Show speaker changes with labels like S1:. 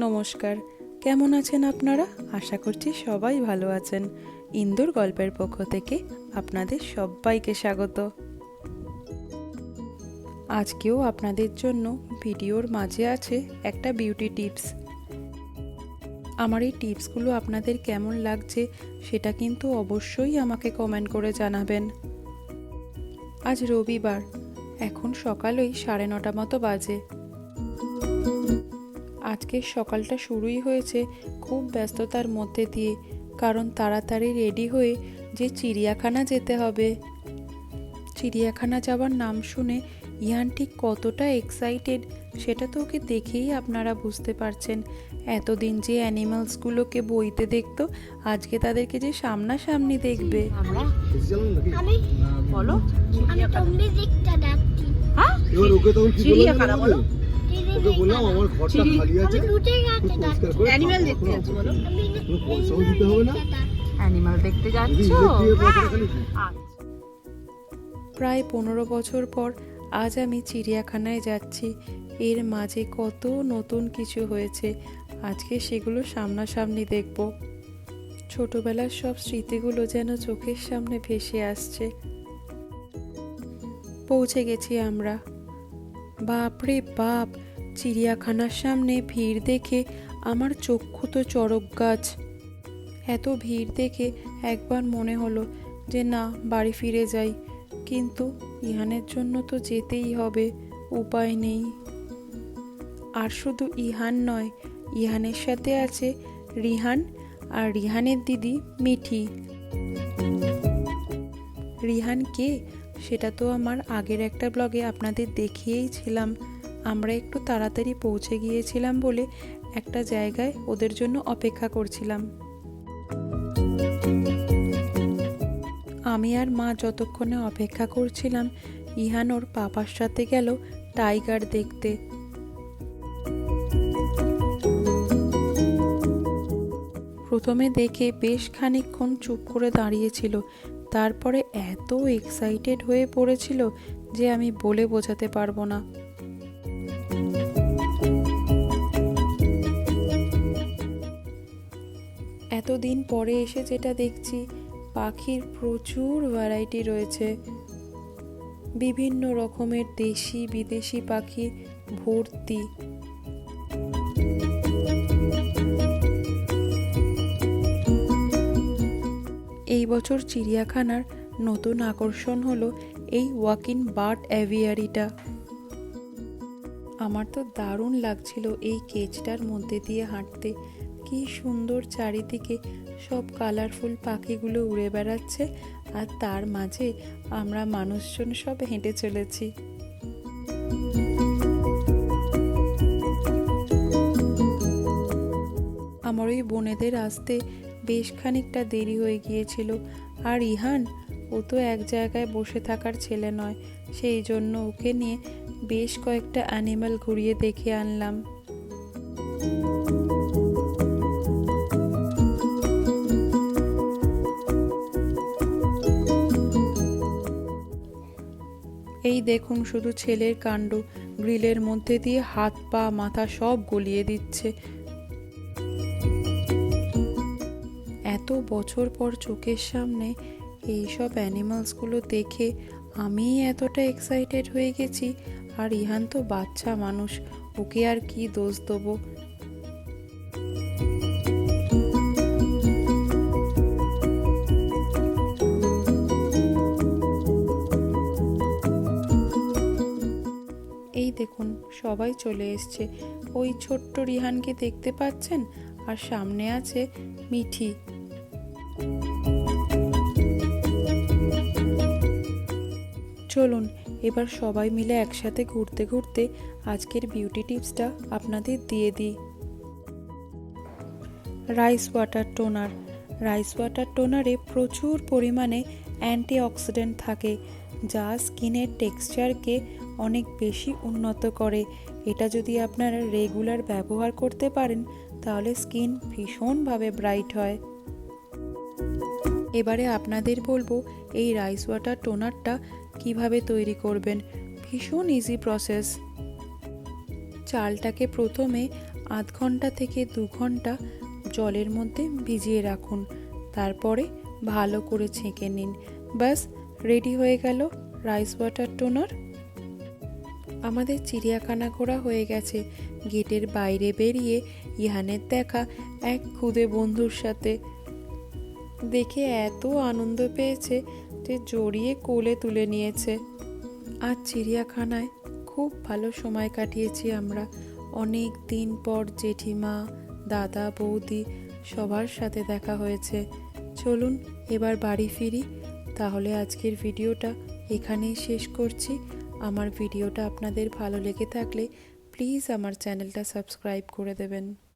S1: নমস্কার। কেমন আছেন আপনারা? আশা করছি সবাই ভালো আছেন। ইন্দুর গল্পের পক্ষ থেকে আপনাদের সবাইকে স্বাগত। আজকেও আপনাদের জন্য ভিডিওর মাঝে আছে একটা বিউটি টিপস। আমার এই টিপসগুলো আপনাদের কেমন লাগছে সেটা কিন্তু অবশ্যই আমাকে কমেন্ট করে জানাবেন। আজ রবিবার, এখন সকাল ওই সাড়ে নটা মতো বাজে। আজকের সকালটা শুরুই হয়েছে খুব ব্যস্ততার মধ্যে দিয়ে কারণ তাড়াতাড়ি রেডি হয়ে যে চিড়িয়াখানা যেতে হবে। চিড়িয়াখানা যাওয়ার নাম শুনে ইহান ঠিক কতটা এক্সাইটেড সেটা তো ওকে দেখেই আপনারা বুঝতে পারছেন। এতদিন যে অ্যানিমালসগুলোকে বইতে দেখতো আজকে তাদেরকে যে সামনাসামনি দেখবে।
S2: যাচ্ছি।
S3: হ্যাঁ? চিড়িয়াখানা বলো।
S2: দিদি
S4: ওকে বললাম আমার ঘরটা খালি আছে।
S2: আমি লুটে
S4: একটু
S2: গেছে
S4: পরিষ্কার করে
S3: অ্যানিমেল দেখতে যাচ্ছি বলো।
S4: পয়সাও দিতে হবে না।
S3: অ্যানিমাল দেখতে যাচ্ছো?
S4: ইলেকট্রিকের পয়সাটা খালি দিই।
S3: আচ্ছা।
S1: প্রায় পনেরো বছর পর আজ আমি চিড়িয়াখানায় যাচ্ছি। এর মাঝে কত নতুন কিছু হয়েছে। আজকে সেগুলো সামনাসামনি দেখব। ছোটবেলার সব স্মৃতিগুলো যেন চোখের সামনে ভেসে আসছে। পৌঁছে গেছি আমরা। বাপরে বাপ! চিড়িয়াখানার সামনে ভিড় দেখে আমার চক্ষু তো চড়ক গাছ। এত ভিড় দেখে একবার মনে হলো যে না, বাড়ি ফিরে যাই। কিন্তু ইহানের জন্য তো যেতেই হবে, উপায় নেই। আর শুধু ইহান নয়, ইহানের সাথে আছে রিহান আর রিহানের দিদি মিঠি। রিহান কে? সেটা তো আমার আগের একটা ব্লগে আপনাদের দেখিয়েই ছিলাম। আমরা একটু তাড়াতাড়ি পৌঁছে গিয়েছিলাম বলে একটা জায়গায় ওদের জন্য অপেক্ষা করছিলাম। আমি আর মা যতক্ষণে অপেক্ষা করছিলাম, ইহান ওর পাপার সাথে গেল টাইগার দেখতে। প্রথমে দেখে বেশ খানিকক্ষণ চুপ করে দাঁড়িয়েছিল, তারপরে এত এক্সাইটেড হয়ে পড়েছিল যে আমি বলে বোঝাতে পারব না। এতদিন পরে এসে যেটা দেখছি, পাখির প্রচুর ভ্যারাইটি রয়েছে। বিভিন্ন রকমের দেশি, বিদেশি পাখি ভর্তি। এই বছর চিড়িয়াখানার নতুন আকর্ষণ হলো এই ওয়াকিন বার্ড অ্যাভিয়ারিটা আমার তো দারুণ লাগছিল এই কেজটার মধ্যে দিয়ে হাঁটতে। কি সুন্দর চারিদিকে সব কালারফুল পাখিগুলো উড়ে বেড়াচ্ছে আর তার মাঝে আমরা মানুষজন সব হেঁটে চলেছি। আমার ওই বোনেদের আসতে বেশ খানিকটা দেরি হয়ে গিয়েছিল। আর ইহান, ও তো এক জায়গায় বসে থাকার ছেলে নয়, সেই জন্য ওকে নিয়ে বেশ কয়েকটা অ্যানিমাল ঘুরিয়ে দেখে আনলাম। দেখুন শুধু ছেলের কাণ্ড, গ্রিলের মধ্যে দিয়ে হাত, পা, মাথা সব গলিয়ে দিচ্ছে। এত বছর পর চোখের সামনে এইসব অ্যানিমালসগুলো দেখে আমি এতটা এক্সাইটেড হয়ে গেছি। আর ইহান তো বাচ্চা মানুষ, ওকে আর কি দোষ দেবো? দেখুন, সবাই চলে এসছে। ওই ছোট্ট রিহানকে দেখতে পাচ্ছেন? আর সামনে আছে মিঠি। চলুন, এবার সবাই মিলে একসাথে ঘুরতে ঘুরতে আজকের বিউটি টিপসটা আপনাদের দিয়ে দিই। Rice water toner. Rice water টোনারে প্রচুর পরিমাণে অ্যান্টিঅক্সিডেন্ট থাকে, যা স্কিনের টেক্সচারকে অনেক বেশি উন্নত করে। এটা যদি আপনারা রেগুলার ব্যবহার করতে পারেন, তাহলে স্কিন ভীষণভাবে ব্রাইট হয়। এবারে আপনাদের বলব, এই রাইস ওয়াটার টোনারটা কীভাবে তৈরি করবেন? ভীষণ ইজি প্রসেস চালটাকে প্রথমে আধ ঘণ্টা থেকে দু ঘণ্টা জলের মধ্যে ভিজিয়ে রাখুন। তারপরে ভালো করে ছেঁকে নিন। ব্যাস রেডি হয়ে গেল রাইস ওয়াটার টোনার আমাদের চিড়িয়াখানা ঘোরা হয়ে গেছে। গেটের বাইরে বেরিয়ে ইহানের দেখা এক খুদে বন্ধুর সাথে। দেখে এত আনন্দ পেয়েছে যে জড়িয়ে কোলে তুলে নিয়েছে। আর চিড়িয়াখানায় খুব ভালো সময় কাটিয়েছি আমরা। অনেক দিন পর জেঠিমা, দাদা, বৌদি সবার সাথে দেখা হয়েছে। চলুন এবার বাড়ি ফিরি। তাহলে আজকের ভিডিওটা এখানেই শেষ করছি। আমার ভিডিওটা আপনাদের ভালো লেগে থাকলে প্লিজ আমার চ্যানেলটা সাবস্ক্রাইব করে দেবেন।